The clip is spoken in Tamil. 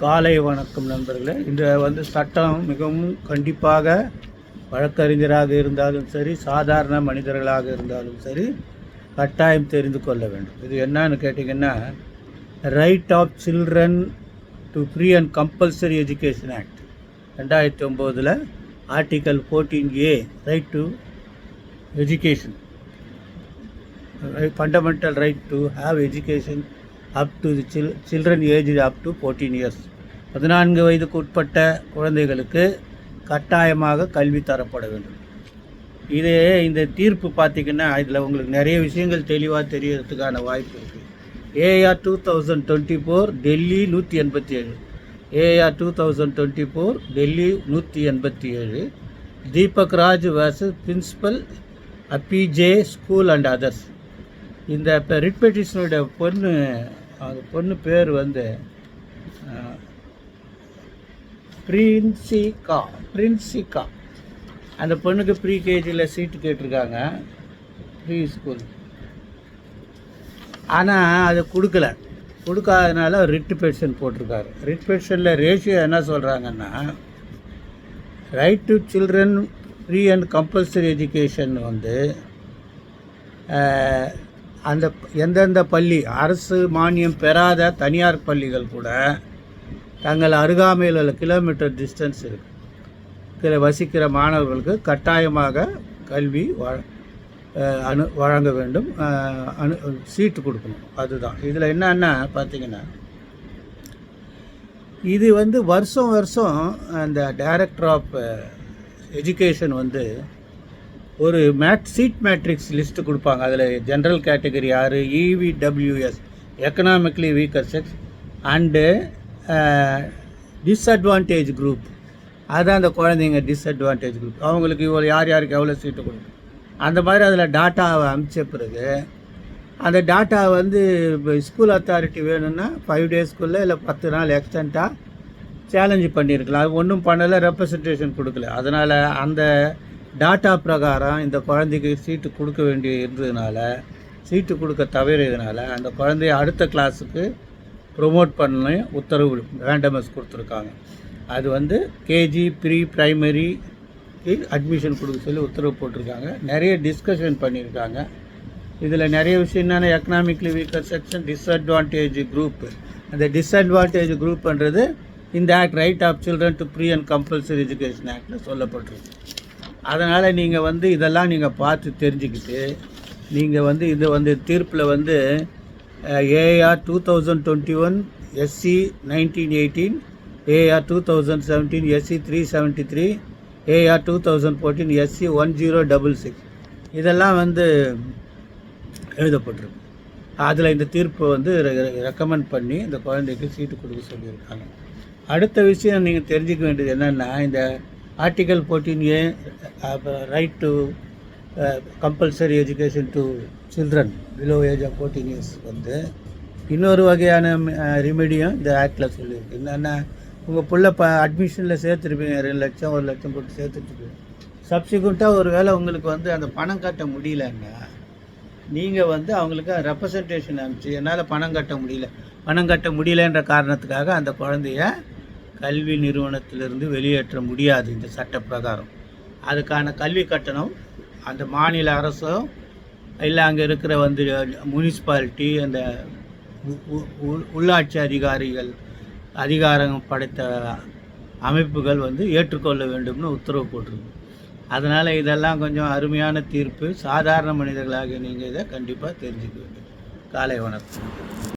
காலை வணக்கம் நண்பர்களே. இந்த வந்து சட்டம் மிகவும் கண்டிப்பாக வழக்கறிஞராக இருந்தாலும் சரி சாதாரண மனிதர்களாக இருந்தாலும் சரி கட்டாயம் தெரிந்து கொள்ள வேண்டும். இது என்னன்னு கேட்டிங்கன்னா right of children to free and compulsory education act ரெண்டாயிரத்தி ஒம்போதில் article fourteen A right to education fundamental right to have education up to the child children age up to fourteen years பதினான்கு வயதுக்கு உட்பட்ட குழந்தைகளுக்கு கட்டாயமாக கல்வி தரப்பட வேண்டும். இது இந்த தீர்ப்பு பார்த்திங்கன்னா இதில் உங்களுக்கு நிறைய விஷயங்கள் தெளிவாக தெரியறதுக்கான வாய்ப்பு இருக்குது AR two thousand twenty four Delhi நூற்றி எண்பத்தி ஏழு. AR two thousand twenty four Delhi நூற்றி எண்பத்தி ஏழு. Deepak Raj versus principal APJ school and others இந்த இப்போ ரிட் பெட்டிஷனுடைய பொண்ணு அந்த பொண்ணு பேர் வந்து பிரின்சிகா பிரின்சிகா அந்த பொண்ணுக்கு ப்ரீ கேஜியில் சீட்டு கேட்டிருக்காங்க ப்ரீ ஸ்கூல் ஆனால் அது கொடுக்கல. கொடுக்காதனால ரிட் பெட்டிஷன் போட்டிருக்காரு. ரிட் பெட்டிஷனில் ரேஷியோ என்ன சொல்கிறாங்கன்னா right to children free and compulsory education வந்து அந்த எந்தெந்த பள்ளி அரசு மானியம் பெறாத தனியார் பள்ளிகள் கூட தங்கள் அருகாமையில் உள்ள கிலோமீட்டர் டிஸ்டன்ஸ் இருக்குது வசிக்கிற மாணவர்களுக்கு கட்டாயமாக கல்வி வ- அனு வழங்க வேண்டும். அனு சீட்டு கொடுக்கணும். அதுதான். இதில் என்னன்னா பார்த்தீங்கன்னா இது வந்து வருஷம் வருஷம் அந்த டைரக்டர் ஆஃப் எஜுகேஷன் வந்து ஒரு மேட் சீட் மேட்ரிக்ஸ் லிஸ்ட்டு கொடுப்பாங்க. அதில் ஜென்ரல் கேட்டகரி யார் EWS economically weaker sex and disadvantage group அதுதான் அந்த குழந்தைங்க டிஸ்அட்வான்டேஜ் குரூப் அவங்களுக்கு இவ்வளோ யார் யாருக்கு எவ்வளோ சீட்டு கொடுக்கும் அந்த மாதிரி அதில் டாட்டாவை அனுப்பிச்ச பிறகு அந்த டாட்டா வந்து இப்போ ஸ்கூல் அத்தாரிட்டி வேணும்னா ஃபைவ் டேஸ்க்குள்ளே இல்லை பத்து நாள் எக்ஸ்டெண்ட்டாக சேலஞ்சு பண்ணியிருக்கலாம் அது ஒன்றும் பண்ணலை ரெப்ரசன்டேஷன் கொடுக்கல. அதனால் அந்த டாட்டா பிரகாரம் இந்த குழந்தைக்கு சீட்டு கொடுக்க வேண்டிய இருந்ததுனால சீட்டு கொடுக்க தவறியதுனால அந்த குழந்தைய அடுத்த கிளாஸுக்கு ப்ரொமோட் பண்ணி உத்தரவு வேண்டமஸ் கொடுத்துருக்காங்க. அது வந்து கேஜி ப்ரீ ப்ரைமரிக்கு அட்மிஷன் கொடுக்க சொல்லி உத்தரவு போட்டிருக்காங்க. நிறைய டிஸ்கஷன் பண்ணியிருக்காங்க. இதில் நிறைய விஷயம் என்னென்ன economically weaker section disadvantage group அந்த டிஸ்அட்வான்டேஜ் குரூப்ன்றது இந்த act right of children to free and compulsory education ஆக்டில் சொல்லப்பட்டிருக்கு. அதனால் நீங்கள் வந்து இதெல்லாம் நீங்கள் பார்த்து தெரிஞ்சுக்கிட்டு நீங்கள் வந்து இது வந்து தீர்ப்பில் வந்து AR two thousand twenty one SC nineteen eighteen AR two thousand seventeen SC three seventy three AR two thousand fourteen SC one zero double six இதெல்லாம் வந்து எழுதப்பட்டிருக்கு. அதில் இந்த தீர்ப்பை வந்து ரெக்கமெண்ட் பண்ணி இந்த குழந்தைக்கு சீட்டு கொடுக்க சொல்லியிருக்காங்க. அடுத்த விஷயம் நீங்கள் தெரிஞ்சுக்க வேண்டியது என்னென்னா இந்த article fourteen A right to compulsory education to children below age of fourteen years வந்து இன்னொரு வகையான uh, ரிமெடியும் இந்த ஆக்டில் சொல்லியிருக்கு. என்னென்னா உங்கள் பிள்ளை ப அட்மிஷனில் சேர்த்துருப்பீங்க. ரெண்டு லட்சம் ஒரு லட்சம் போட்டு சேர்த்துட்ருப்பீங்க சப்சிக்வெண்ட்டாக ஒரு வேளை உங்களுக்கு வந்து அந்த பணம் கட்ட முடியலன்னா நீங்கள் வந்து அவங்களுக்கு ரெப்ரசன்டேஷன் அனுப்பிச்சு என்னால் பணம் கட்ட முடியல. பணம் கட்ட முடியலன்ற காரணத்துக்காக அந்த குழந்தைய கல்வி நிறுவனத்திலிருந்து வெளியேற்ற முடியாது இந்த சட்ட பிரகாரம் அதுக்கான கல்வி கட்டணம் அந்த மாநில அரசோ இல்லை அங்கே இருக்கிற வந்து முனிசிபாலிட்டி அந்த உள்ளாட்சி அதிகாரிகள் அதிகாரம் படைத்த அமைப்புகள் வந்து ஏற்றுக்கொள்ள வேண்டும்னு உத்தரவு போட்டிருக்கு. அதனால் இதெல்லாம் கொஞ்சம் அருமையான தீர்ப்பு. சாதாரண மனிதர்களாக நீங்கள் இதை கண்டிப்பாக தெரிஞ்சுக்க வேண்டும். காலை வணக்கம்.